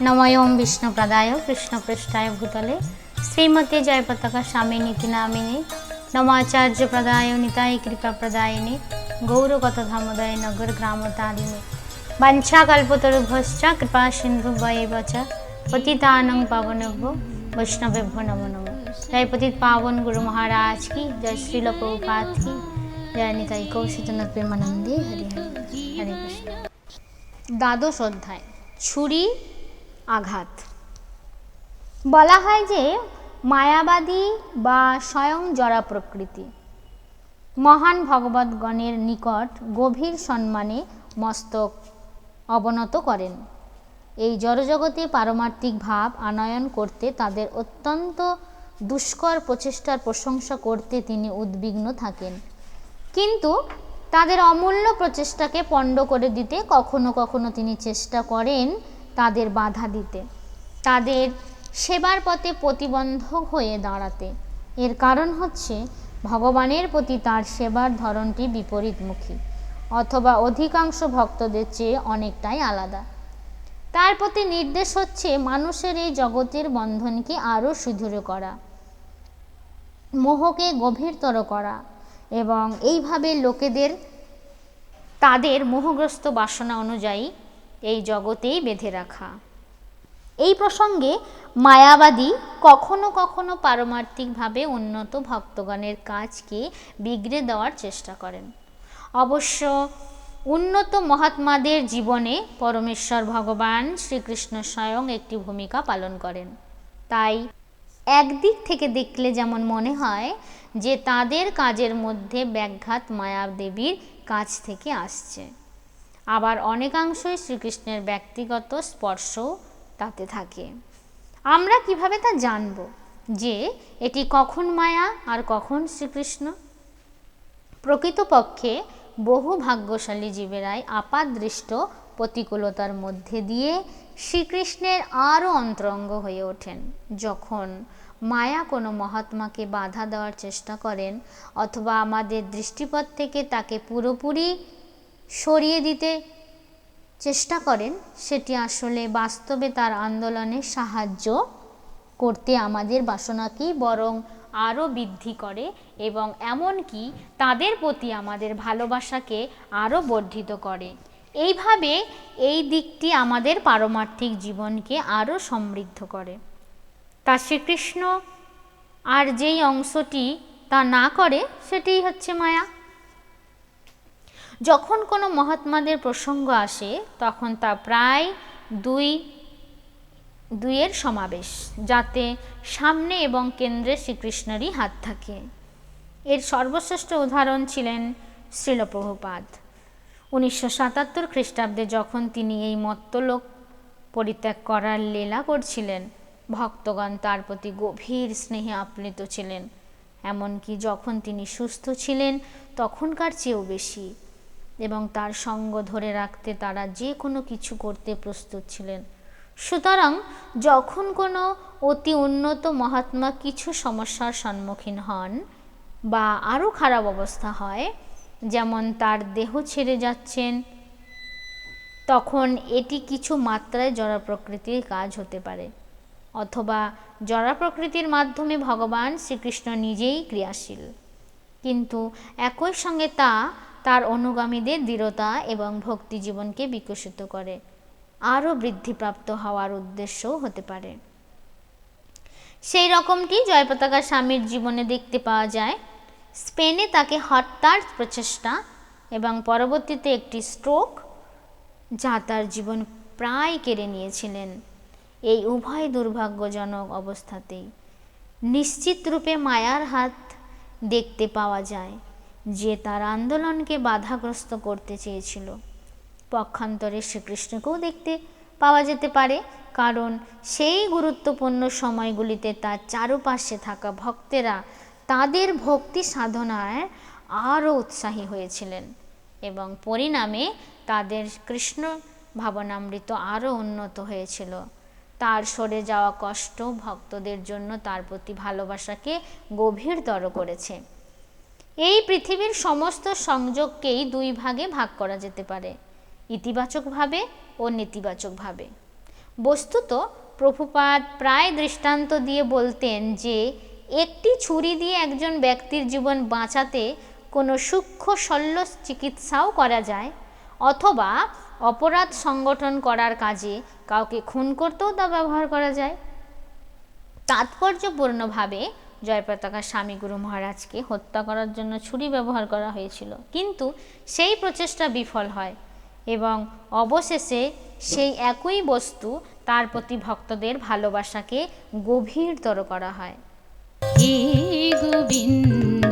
নময়ম বিষ্ণুপ্রদায় কৃষ্ণপৃষ্ঠায় ভূতলে। শ্রীমতী জয়পতাকা স্বামী নীতি নামিনী। নমাচার্য প্রদায় নিতাই কৃপা প্রদায়িনী। গৌরগত ধামোদয় নগর গ্রাম তারিণী বাঞ্ছাকল্পতরুভশ্চ কৃপা সিন্ধু বয়েব চ। পতিতানং পাবনভ্য বৈষ্ণবেভ্য নমো নমো। জয় পতিত পাবন গুরু মহারাজ কি, জয় শ্রীল প্রভুপাত কি, জয় নিতাই কৌশিতনাথ প্রেমানন্দে হরি হরি, হরে কৃষ্ণ। দ্বাদশ অধ্যায়। ছুরি আঘাত। বলা হয় যে মায়াবাদী বা স্বয়ং জরা প্রকৃতি। মহান ভগবৎগণের নিকট গভীর সম্মানে মস্তক অবনত করেন। এই জড়জগতে পারমার্থিক ভাব আনয়ন করতে তাদের অত্যন্ত দুষ্কর প্রচেষ্টার প্রশংসা করতে তিনি উদ্বিগ্ন থাকেন। কিন্তু তাদের অমূল্য প্রচেষ্টাকে পণ্ড করে দিতে কখনো কখনো তিনি চেষ্টা করেন তাদের বাধা দিতে, তাদের সেবার পথে প্রতিবন্ধক হয়ে দাঁড়াতে। এর কারণ হচ্ছে, ভগবানের প্রতি তার সেবার ধরনটি বিপরীতমুখী, অথবা অধিকাংশ ভক্তদের চেয়ে অনেকটাই আলাদা। তার প্রতি নির্দেশ হচ্ছে মানুষের এই জগতের বন্ধনকে আরও সুদৃঢ় করা, মোহকে গভীরতর করা, এবং এইভাবে লোকেদের, তাদের মোহগ্রস্ত বাসনা অনুযায়ী এই জগতেই বেঁধে রাখা। এই প্রসঙ্গে মায়াবাদী কখনো কখনো পারমার্থিকভাবে উন্নত ভক্তগণের কাজকে বিগড়ে দেওয়ার চেষ্টা করেন। অবশ্য উন্নত মহাত্মাদের জীবনে পরমেশ্বর ভগবান শ্রীকৃষ্ণ স্বয়ং একটি ভূমিকা পালন করেন। তাই একদিক থেকে দেখলে যেমন মনে হয় যে তাদের কাজের মধ্যে ব্যাঘাত মায়াদেবীর কাছ থেকে আসছে। আবার অনেকাংশই শ্রীকৃষ্ণের ব্যক্তিগত স্পর্শ তাতে থাকে। আমরা কীভাবে তা জানব? যে, এটি কখন মায়া আর কখন শ্রীকৃষ্ণ? প্রকৃতপক্ষে বহু ভাগ্যশালী জীবেরাই আপাদৃষ্ট প্রতিকূলতার মধ্যে দিয়ে শ্রীকৃষ্ণের আরও অন্তরঙ্গ হয়ে ওঠেন। যখন মায়া কোনো মহাত্মাকে বাধা দেওয়ার চেষ্টা করেন, অথবা আমাদের দৃষ্টিপথ থেকে তাকে পুরোপুরি সরিয়ে দিতে চেষ্টা করেন, সেটি আসলে বাস্তবে তার আন্দোলনে সাহায্য করতে আমাদের বাসনাকেই বরং আরও বৃদ্ধি করে এবং এমনকি তাদের প্রতি আমাদের ভালোবাসাকে আরও বর্ধিত করে। এইভাবে এই দিকটি আমাদের পারমার্থিক জীবনকে আরও সমৃদ্ধ করে। তা শ্রীকৃষ্ণ আর যেই অংশটি তা না করে, সেটিই হচ্ছে মায়া। যখন কোনো মহাত্মাদের প্রসঙ্গ আসে, তখন তা প্রায় দুই, দুইয়ের সমাবেশ, যাতে সামনে এবং কেন্দ্রে শ্রীকৃষ্ণেরই হাত থাকে। এর সর্বশ্রেষ্ঠ উদাহরণ ছিলেন শ্রীলপ্রভুপাদ। উনিশশো সাতাত্তর খ্রিস্টাব্দে যখন তিনি এই মত্তলোক পরিত্যাগ করার লীলা করছিলেন, ভক্তগণ তার প্রতি গভীর স্নেহে আপ্লুত ছিলেন। এমনকি যখন তিনি সুস্থ ছিলেন, তখনকার চেয়েও বেশি। এবং তার সঙ্গ ধরে রাখতে তারা যে কোনো কিছু করতে প্রস্তুত ছিলেন। সুতরাং যখন কোনো অতি উন্নত মহাত্মা কিছু সমস্যার সম্মুখীন হন বা আরও খারাপ অবস্থা হয়, যেমন তার দেহ ছেড়ে যাচ্ছেন, তখন এটি কিছু মাত্রায় জড়া প্রকৃতির কাজ হতে পারে, অথবা জড়া প্রকৃতির মাধ্যমে ভগবান শ্রীকৃষ্ণ নিজেই ক্রিয়াশীল। কিন্তু একই সঙ্গে তা তার অনুগামীদের দৃঢ়তা এবং ভক্তি জীবনকে বিকশিত করে। আরও বৃদ্ধিপ্রাপ্ত হওয়ার উদ্দেশ্যও হতে পারে। সেই রকমটি জয়পতাকা স্বামীর জীবনে দেখতে পাওয়া যায়। স্পেনে তাকে হত্যার প্রচেষ্টা এবং পরবর্তীতে একটি স্ট্রোক যা তার জীবন প্রায় কেড়ে নিয়েছিলেন এই উভয় দুর্ভাগ্যজনক অবস্থাতেই। নিশ্চিত রূপে মায়ার হাত দেখতে পাওয়া যায়। যে তার আন্দোলনকে বাধাগ্রস্ত করতে চেয়েছিল। পক্ষান্তরে শ্রীকৃষ্ণকেও দেখতে পাওয়া যেতে পারে, কারণ সেই গুরুত্বপূর্ণ সময়গুলিতে তার চারপাশে থাকা ভক্তেরা তাদের ভক্তি সাধনায় আরও উৎসাহী হয়েছিলেন এবং পরিণামে তাদের কৃষ্ণ ভাবনামৃত আরও উন্নত হয়েছিল। তার সরে যাওয়া কষ্ট ভক্তদের জন্য তার প্রতি ভালোবাসাকে গভীরতর করেছে। এই পৃথিবীর সমস্ত সংযোগকেই দুই ভাগে ভাগ করা যেতে পারে, ইতিবাচকভাবে ও নেতিবাচকভাবে। বস্তুত প্রভুপাত প্রায় দৃষ্টান্ত দিয়ে বলতেন যে, একটি ছুরি দিয়ে একজন ব্যক্তির জীবন বাঁচাতে কোনো সূক্ষ্ম শল্য চিকিৎসাও করা যায়, অথবা অপরাধ সংগঠন করার কাজে কাউকে খুন করতেও তা ব্যবহার করা যায়। তাৎপর্যপূর্ণভাবে জয়প্রতাকার স্বামী গুরু মহারাজকে হত্যা করার জন্য ছুরি ব্যবহার করা হয়েছিল। কিন্তু সেই প্রচেষ্টা বিফল হয় এবং অবশেষে সেই একই বস্তু তার প্রতি ভক্তদের ভালোবাসাকে গভীরতর করা হয়। গোবিন্দ